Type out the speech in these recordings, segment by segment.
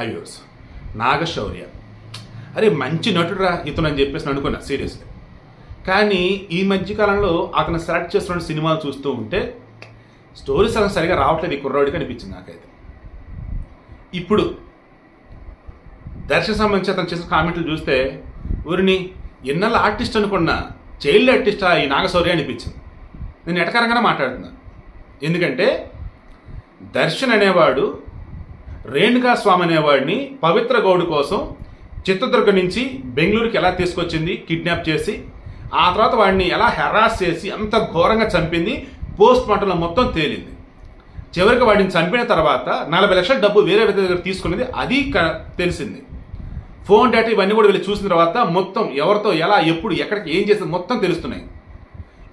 హైవ్యూర్స్ నాగశౌర్య. అరే మంచి నటుడురా ఇతను అని చెప్పేసి నేను అనుకున్నా సీరియస్లీ కానీ ఈ మధ్యకాలంలో అతను సెలెక్ట్ చేస్తున్న సినిమాలు చూస్తూ ఉంటే స్టోరీస్ అతను సరిగా రావట్లేదు ఈ కుర్రాడికి అనిపించింది నాకైతే. ఇప్పుడు దర్శన సంబంధించి అతను చేసిన కామెంట్లు చూస్తే ఊరిని ఎన్నెల ఆర్టిస్ట్ అనుకున్న చైల్డ్ ఆర్టిస్టా ఈ నాగశౌర్య అనిపించింది. నేను ఎటకరంగానే మాట్లాడుతున్నాను ఎందుకంటే దర్శన్ అనేవాడు రేణుకా స్వామి అనేవాడిని పవిత్ర గౌడ్ కోసం చిత్రదుర్గ నుంచి బెంగళూరుకి ఎలా తీసుకొచ్చింది కిడ్నాప్ చేసి ఆ తర్వాత వాడిని ఎలా హెరాస్ చేసి అంత ఘోరంగా చంపింది పోస్ట్ మార్టంలో మొత్తం తేలింది. చివరికి వాడిని చంపిన తర్వాత నలభై లక్షల డబ్బు వేరే వ్యక్తి దగ్గర తీసుకున్నది అది క- తెలిసింది. ఫోన్ డేటా ఇవన్నీ కూడా వీళ్ళు చూసిన తర్వాత మొత్తం ఎవరితో ఎలా ఎప్పుడు ఎక్కడికి ఏం చేసింది మొత్తం తెలుస్తున్నాయి.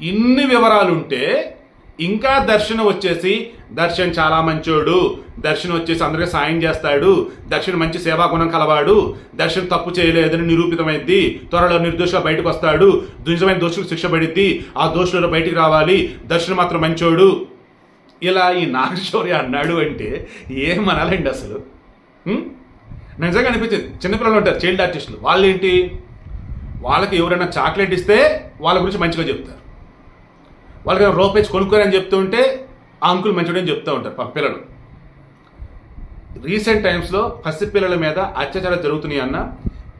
ఇన్ని వివరాలు ఉంటే ఇంకా దర్శనం వచ్చేసి దర్శన్ చాలా మంచోడు. దర్శన్ వచ్చేసి అందరికీ సాయం చేస్తాడు. దర్శన్ మంచి సేవా గుణం కలవాడు. దర్శన్ తప్పు చేయలేదని నిరూపితమైంది త్వరలో నిర్దోషిగా బయటకు వస్తాడు. నిజమైన దోషులకు శిక్ష పడిద్ది. ఆ దోషులలో బయటికి రావాలి. దర్శన్ మాత్రం మంచోడు. ఇలా ఈ నాగశౌర్య అన్నాడు అంటే ఏమనాలండి అసలు? నిజంగా అనిపించింది. చిన్నపిల్లలు ఉంటారు చైల్డ్ ఆర్టిస్టులు. వాళ్ళు ఏంటి వాళ్ళకి ఎవరైనా చాక్లెట్ ఇస్తే వాళ్ళ గురించి మంచిగా చెప్తారు. వాళ్ళకి ఏమైనా రూపాయి కొనుక్కోరని చెప్తూ ఉంటే ఆ అంకుల్ మంచివాడని చెప్తూ ఉంటారు పాపం పిల్లలు. రీసెంట్ టైమ్స్లో పసిపిల్లల మీద అత్యాచారాలు జరుగుతున్నాయి అన్న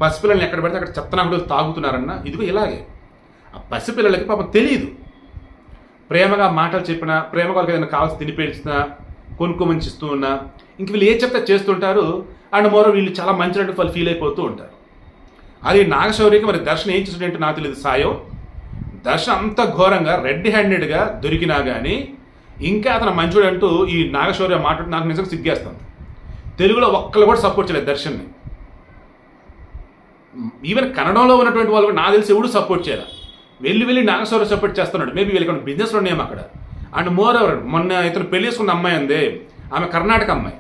పసిపిల్లల్ని ఎక్కడ పెడితే అక్కడ చెత్తనాకుడు తాగుతున్నారన్న ఇదిగో ఇలాగే. ఆ పసిపిల్లలకి పాపం తెలియదు ప్రేమగా మాటలు చెప్పినా ప్రేమ వాళ్ళకి ఏదైనా కావాల్సి తినిపించినా కొనుక్కోమని ఇస్తూ ఉన్నా ఇంక వీళ్ళు ఏ చెప్తే చేస్తుంటారు అండ్ మరో వీళ్ళు చాలా మంచినట్టు వాళ్ళు ఫీల్ అయిపోతూ ఉంటారు. అది నాగశౌరికి మరి దర్శనం ఏం చేస్తుంటే నాకు తెలియదు సాయో. దశ అంత ఘోరంగా రెడ్ హ్యాండెడ్గా దొరికినా కానీ ఇంకా అతను మంచోడు అంటూ ఈ నాగశౌర్య మాట్లాడి నాకు నిజంగా సిగ్గేస్తాను తెలుగులో ఒక్కళ్ళు కూడా సపోర్ట్ చేయలేదు దర్శన్ని. ఈవెన్ కన్నడంలో ఉన్నటువంటి వాళ్ళు కూడా నాకు తెలిసి ఎవడు సపోర్ట్ చేయాలి. వెళ్ళి వెళ్ళి నాగశౌర్య సపోర్ట్ చేస్తున్నాడు. మేబీ వీళ్ళకి బిజినెస్లో ఉన్నాయేమో అక్కడ. అండ్ మోర్ ఎవర్ మొన్న ఇతను పెళ్ళి చేసుకున్న అమ్మాయి ఉంది. ఆమె కర్ణాటక అమ్మాయి.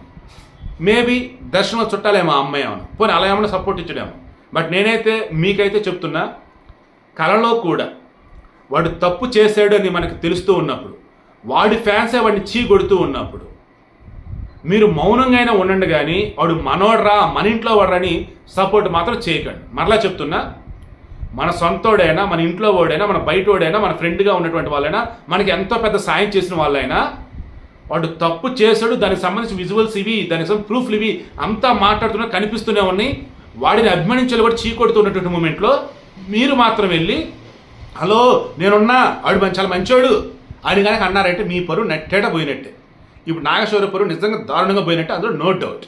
మేబీ దర్శనం చుట్టాలేమో ఆ అమ్మాయి అవును పోనీ అలా ఏమన్నా సపోర్ట్ ఇచ్చడేమో. బట్ నేనైతే మీకైతే చెప్తున్నా కళలో కూడా వాడు తప్పు చేశాడు అని మనకు తెలుస్తూ ఉన్నప్పుడు వాడి ఫ్యాన్సే వాడిని చీ కొడుతూ ఉన్నప్పుడు మీరు మౌనంగా అయినా ఉండండి కానీ వాడు మనోడ్రా మన ఇంట్లో వాడని సపోర్ట్ మాత్రం చేయకండి. మరలా చెప్తున్నా మన సొంతోడైనా మన ఇంట్లో వాడైనా మన బయటోడైనా మన ఫ్రెండ్గా ఉన్నటువంటి వాళ్ళైనా మనకి ఎంతో పెద్ద సాయం చేసిన వాళ్ళైనా వాడు తప్పు చేశాడు దానికి సంబంధించిన విజువల్స్ ఇవి దానికి సంబంధించిన ప్రూఫ్లు ఇవి అంతా మాట్లాడుతున్నా కనిపిస్తూనే ఉన్నాయి. వాడిని అభిమానించాలి కూడా చీకొడుతున్నటువంటి మూమెంట్లో మీరు మాత్రం వెళ్ళి హలో నేనున్నా. వాడు మంచి చాలా మంచోడు. అని కనుక అన్నారంటే మీ పరువు నెట్టేట పోయినట్టే. ఇప్పుడు నాగేశ్వర పరువు నిజంగా దారుణంగా పోయినట్టే అందులో నో డౌట్.